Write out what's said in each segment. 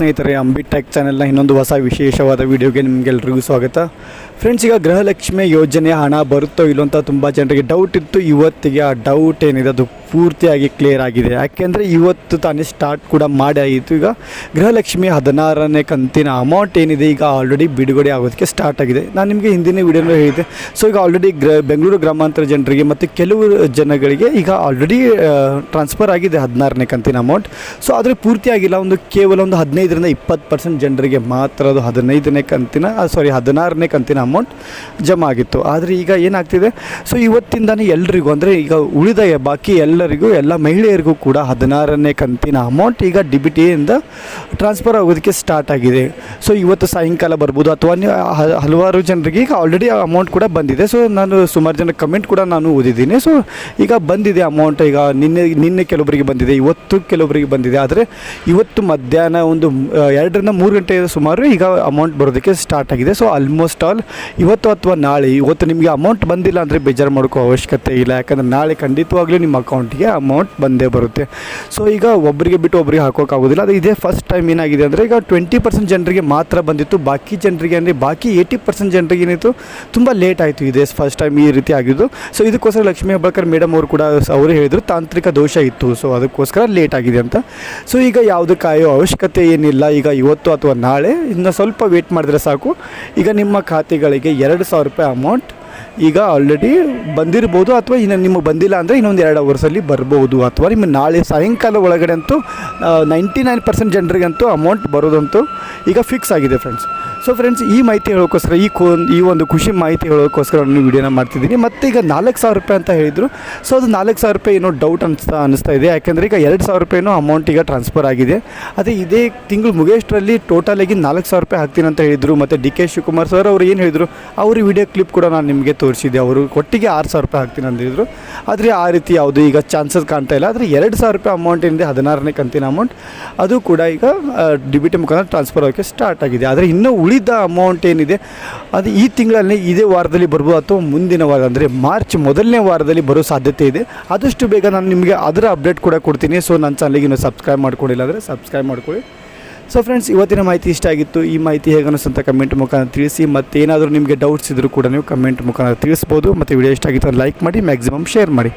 ಸ್ನೇಹಿತರೆ ಅಂಬಿ ಟೆಕ್ ಚಾನೆಲ್ನ ಇನ್ನೊಂದು ಹೊಸ ವಿಶೇಷವಾದ ವಿಡಿಯೋಗೆ ನಿಮಗೆಲ್ರಿಗೂ ಸ್ವಾಗತ. ಫ್ರೆಂಡ್ಸ್ ಈಗ ಗೃಹಲಕ್ಷ್ಮಿ ಯೋಜನೆ ಹಣ ಬರುತ್ತೋ ಇಲ್ಲೋ ಅಂತ ತುಂಬ ಜನರಿಗೆ ಡೌಟ್ ಇತ್ತು. ಇವತ್ತಿಗೆ ಆ ಡೌಟ್ ಏನಿದೆ ಅದು ಪೂರ್ತಿಯಾಗಿ ಕ್ಲಿಯರ್ ಆಗಿದೆ. ಯಾಕೆಂದರೆ ಇವತ್ತು ತಾನೇ ಸ್ಟಾರ್ಟ್ ಕೂಡ ಮಾಡಿ ಆಯಿತು ಈಗ ಗೃಹಲಕ್ಷ್ಮಿ ಹದಿನಾರನೇ ಕಂತಿನ ಅಮೌಂಟ್ ಏನಿದೆ, ಈಗ ಆಲ್ರೆಡಿ ಬಿಡುಗಡೆ ಆಗೋದಕ್ಕೆ ಸ್ಟಾರ್ಟ್ ಆಗಿದೆ. ನಾನು ನಿಮಗೆ ಹಿಂದಿನ ವಿಡಿಯೋನೂ ಹೇಳಿದೆ ಸೊ ಈಗ ಆಲ್ರೆಡಿ ಗ್ರ, ಬೆಂಗಳೂರು ಗ್ರಾಮಾಂತರ ಜನರಿಗೆ ಮತ್ತು ಕೆಲವು ಜನಗಳಿಗೆ ಈಗ ಆಲ್ರೆಡಿ ಟ್ರಾನ್ಸ್ಫರ್ ಆಗಿದೆ ಹದಿನಾರನೇ ಕಂತಿನ ಅಮೌಂಟ್ ಸೊ ಆದರೆ ಪೂರ್ತಿಯಾಗಿಲ್ಲ ಒಂದು ಕೇವಲ ಒಂದು ಹದಿನೈದರಿಂದ ಇಪ್ಪತ್ತು ಪರ್ಸೆಂಟ್ ಜನರಿಗೆ ಮಾತ್ರ ಅದು ಹದಿನೈದನೇ ಕಂತಿನ ಸಾರಿ ಹದಿನಾರನೇ ಕಂತಿನ ಅಮೌಂಟ್ ಜಮಾ ಆಗಿತ್ತು. ಆದರೆ ಈಗ ಏನಾಗ್ತಿದೆ? ಸೊ ಇವತ್ತಿಂದಾನೇ ಎಲ್ರಿಗೂ, ಅಂದರೆ ಈಗ ಉಳಿದ, ಬಾಕಿ ಬಾಕಿ ಎಲ್ಲರಿಗೂ, ಎಲ್ಲ ಮಹಿಳೆಯರಿಗೂ ಕೂಡ ಹದಿನಾರನೇ ಕಂತಿನ ಅಮೌಂಟ್ ಈಗ ಡಿ ಬಿ ಟಿಯಿಂದ ಟ್ರಾನ್ಸ್ಫರ್ ಆಗೋದಕ್ಕೆ ಸ್ಟಾರ್ಟ್ ಆಗಿದೆ. ಸೊ ಇವತ್ತು ಸಾಯಂಕಾಲ ಬರ್ಬೋದು ಅಥವಾ ಹಲವಾರು ಜನರಿಗೆ ಈಗ ಆಲ್ರೆಡಿ ಅಮೌಂಟ್ ಕೂಡ ಬಂದಿದೆ. ಸೊ ನಾನು ಸುಮಾರು ಜನ ಕಮೆಂಟ್ ಕೂಡ ನಾನು ಓದಿದ್ದೀನಿ. ಸೊ ಈಗ ಬಂದಿದೆ ಅಮೌಂಟ್ ಈಗ ನಿನ್ನೆ ನಿನ್ನೆ ಕೆಲವರಿಗೆ ಬಂದಿದೆ, ಇವತ್ತು ಕೆಲವೊಬ್ಬರಿಗೆ ಬಂದಿದೆ. ಆದರೆ ಇವತ್ತು ಮಧ್ಯಾಹ್ನ ಒಂದು ಎರಡರಿಂದ ಮೂರು ಗಂಟೆ ಸುಮಾರು ಈಗ ಅಮೌಂಟ್ ಬರೋದಕ್ಕೆ ಸ್ಟಾರ್ಟ್ ಆಗಿದೆ. ಸೊ ಆಲ್ಮೋಸ್ಟ್ ಆಲ್ ಇವತ್ತು ಅಥವಾ ನಾಳೆ, ಇವತ್ತು ನಿಮಗೆ ಅಮೌಂಟ್ ಬಂದಿಲ್ಲ ಅಂದರೆ ಬೇಜಾರು ಮಾಡ್ಕೋ ಅವಶ್ಯಕತೆ ಇಲ್ಲ. ಯಾಕಂದರೆ ನಾಳೆ ಖಂಡಿತವಾಗ್ಲೂ ನಿಮ್ಮ ಅಕೌಂಟಿಗೆ ಅಮೌಂಟ್ ಬಂದೇ ಬರುತ್ತೆ. ಸೊ ಈಗ ಒಬ್ಬರಿಗೆ ಬಿಟ್ಟು ಒಬ್ಬರಿಗೆ ಹಾಕೋಕ್ಕಾಗೋದಿಲ್ಲ ಅದು ಇದೇ ಫಸ್ಟ್ ಟೈಮ್ ಏನಾಗಿದೆ ಅಂದರೆ ಈಗ ಟ್ವೆಂಟಿ ಪರ್ಸೆಂಟ್ ಜನರಿಗೆ ಮಾತ್ರ ಬಂದಿತ್ತು. ಬಾಕಿ ಜನರಿಗೆ ಅಂದರೆ ಬಾಕಿ ಏಯ್ಟಿ ಪರ್ಸೆಂಟ್ ಜನರಿಗೆ ಏನಿತ್ತು, ತುಂಬ ಲೇಟ್ ಆಯಿತು ಇದೇ ಫಸ್ಟ್ ಟೈಮ್ ಈ ರೀತಿ ಆಗಿದ್ದು. ಸೊ ಇದಕ್ಕೋಸ್ಕರ ಲಕ್ಷ್ಮೀ ಹೆಬ್ಬಾಳ್ಕರ್ ಮೇಡಮ್ ಅವರು ಕೂಡ ಅವರು ಹೇಳಿದರು, ತಾಂತ್ರಿಕ ದೋಷ ಇತ್ತು. ಸೊ ಅದಕ್ಕೋಸ್ಕರ ಲೇಟ್ ಆಗಿದೆ ಅಂತ. ಸೊ ಈಗ ಯಾವುದು ಕಾಯೋ ಅವಶ್ಯಕತೆ ಏನಿಲ್ಲ. ಈಗ ಇವತ್ತು ಅಥವಾ ನಾಳೆ, ಇನ್ನು ಸ್ವಲ್ಪ ವೇಟ್ ಮಾಡಿದ್ರೆ ಸಾಕು. ಈಗ ನಿಮ್ಮ ಖಾತೆಗಳಿಗೆ ಎರಡು ಸಾವಿರ ರೂಪಾಯಿ ಅಮೌಂಟ್ ಈಗ ಆಲ್ರೆಡಿ ಬಂದಿರ್ಬೋದು ಅಥವಾ ಇನ್ನು ನಿಮಗೆ ಬಂದಿಲ್ಲ ಅಂದರೆ ಇನ್ನೊಂದು ಎರಡು ಅವರ್ಸಲ್ಲಿ ಬರ್ಬೋದು ಅಥವಾ ನಿಮ್ಮ ನಾಳೆ ಸಾಯಂಕಾಲ ಒಳಗಡೆ ಅಂತೂ ನೈಂಟಿ ನೈನ್ ಪರ್ಸೆಂಟ್ ಜನರಿಗಂತೂ ಅಮೌಂಟ್ ಬರೋದಂತೂ ಈಗ ಫಿಕ್ಸ್ ಆಗಿದೆ ಫ್ರೆಂಡ್ಸ್ ಸೊ ಫ್ರೆಂಡ್ಸ್ ಈ ಮಾಹಿತಿ ಹೇಳೋಕ್ಕೋಸ್ಕರ ಈ ಕೋ, ಈ ಒಂದು ಖುಷಿ ಮಾಹಿತಿ ಹೇಳೋಕ್ಕೋಸ್ಕರ ನಾನು ವಿಡಿಯೋನ ಮಾಡ್ತಿದ್ದೀನಿ. ಮತ್ತು ಈಗ ನಾಲ್ಕು ಸಾವಿರ ರೂಪಾಯಿ ಅಂತ ಹೇಳಿದರು. ಸೊ ಅದು ನಾಲ್ಕು ಸಾವಿರ ರೂಪಾಯಿ ಏನೋ ಡೌಟ್ ಅನಿಸ್ತಾ ಅನಿಸ್ತಾ ಇದೆ. ಯಾಕೆಂದರೆ ಈಗ ಎರಡು ಸಾವಿರ ರೂಪಾಯಿನೂ ಅಮೌಂಟ್ ಈಗ ಟ್ರಾನ್ಸ್ಫರ್ ಆಗಿದೆ. ಅದೇ ಇದೇ ತಿಂಗಳು ಮುಗಿಯೋಷ್ಟರಲ್ಲಿ ಟೋಟಲಾಗಿ ನಾಲ್ಕು ಸಾವಿರ ರೂಪಾಯಿ ಹಾಕ್ತೀನಿ ಅಂತ ಹೇಳಿದರು. ಮತ್ತು ಡಿ ಕೆ ಶಿವಕುಮಾರ್ ಸರ್ ಅವರು ಏನು ಹೇಳಿದರು? ಅವ್ರ ವಿಡಿಯೋ ಕ್ಲಿಪ್ ಕೂಡ ನಾನು ನಿಮಗೆ ತೋರಿಸಿದ್ದೆ. ಅವರು ಒಟ್ಟಿಗೆ ಆರು ಸಾವಿರ ರೂಪಾಯಿ ಹಾಕ್ತೀನಿ ಅಂತ ಹೇಳಿದರು. ಆದರೆ ಆ ರೀತಿ ಯಾವುದು ಈಗ ಚಾನ್ಸಸ್ ಕಾಣ್ತಾ ಇಲ್ಲ. ಆದರೆ ಎರಡು ಸಾವಿರ ರೂಪಾಯಿ ಅಮೌಂಟ್ ಏನಿದೆ, ಹದಿನಾರನೇ ಕಂತಿನ ಅಮೌಂಟ್ ಅದು ಕೂಡ ಈಗ ಡಿ ಬಿ ಟಿ ಮುಖಾಂತರ ಟ್ರಾನ್ಸ್ಫರ್ ಆಗೋಕ್ಕೆ ಸ್ಟಾರ್ಟ್ ಆಗಿದೆ. ಆದರೆ ಇನ್ನೂ ಉಳಿದ ಅಮೌಂಟ್ ಏನಿದೆ, ಅದು ಈ ತಿಂಗಳಲ್ಲಿ ಇದೇ ವಾರದಲ್ಲಿ ಬರ್ಬೋದು ಅಥವಾ ಮುಂದಿನ ವಾರ, ಅಂದರೆ ಮಾರ್ಚ್ ಮೊದಲನೇ ವಾರದಲ್ಲಿ ಬರೋ ಸಾಧ್ಯತೆ ಇದೆ. ಆದಷ್ಟು ಬೇಗ ನಾನು ನಿಮಗೆ ಅದರ ಅಪ್ಡೇಟ್ ಕೂಡ ಕೊಡ್ತೀನಿ. ಸೊ ನನ್ನ ಚಾನಲ್ಗೆ ಇನ್ನೂ ಸಬ್ಸ್ಕ್ರೈಬ್ ಮಾಡ್ಕೊಂಡಿಲ್ಲ ಅಂದರೆ ಸಬ್ಸ್ಕ್ರೈಬ್ ಮಾಡ್ಕೊಳ್ಳಿ. ಸೊ ಫ್ರೆಂಡ್ಸ್ ಇವತ್ತಿನ ಮಾಹಿತಿ ಇಷ್ಟ ಆಗಿತ್ತು. ಈ ಮಾಹಿತಿ ಹೇಗೆ ಅನಿಸ್ತಂತ ಕಮೆಂಟ್ ಮುಖಾಂತರ ತಿಳಿಸಿ. ಮತ್ತು ಏನಾದರೂ ನಿಮಗೆ ಡೌಟ್ಸ್ ಇದ್ದರೂ ಕೂಡ ನೀವು ಕಮೆಂಟ್ ಮುಖಾಂತರ ತಿಳಿಸ್ಬೋದು. ಮತ್ತು ವಿಡಿಯೋ ಇಷ್ಟ ಆಗಿತ್ತು ಲೈಕ್ ಮಾಡಿ ಮ್ಯಾಕ್ಸಿಮಮ್ ಶೇರ್ ಮಾಡಿ.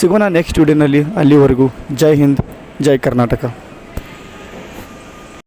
ಸಿಗೋಣ ನೆಕ್ಸ್ಟ್ ವಿಡಿಯೋನಲ್ಲಿ ಅಲ್ಲಿವರೆಗೂ ಜೈ ಹಿಂದ್, ಜೈ ಕರ್ನಾಟಕ.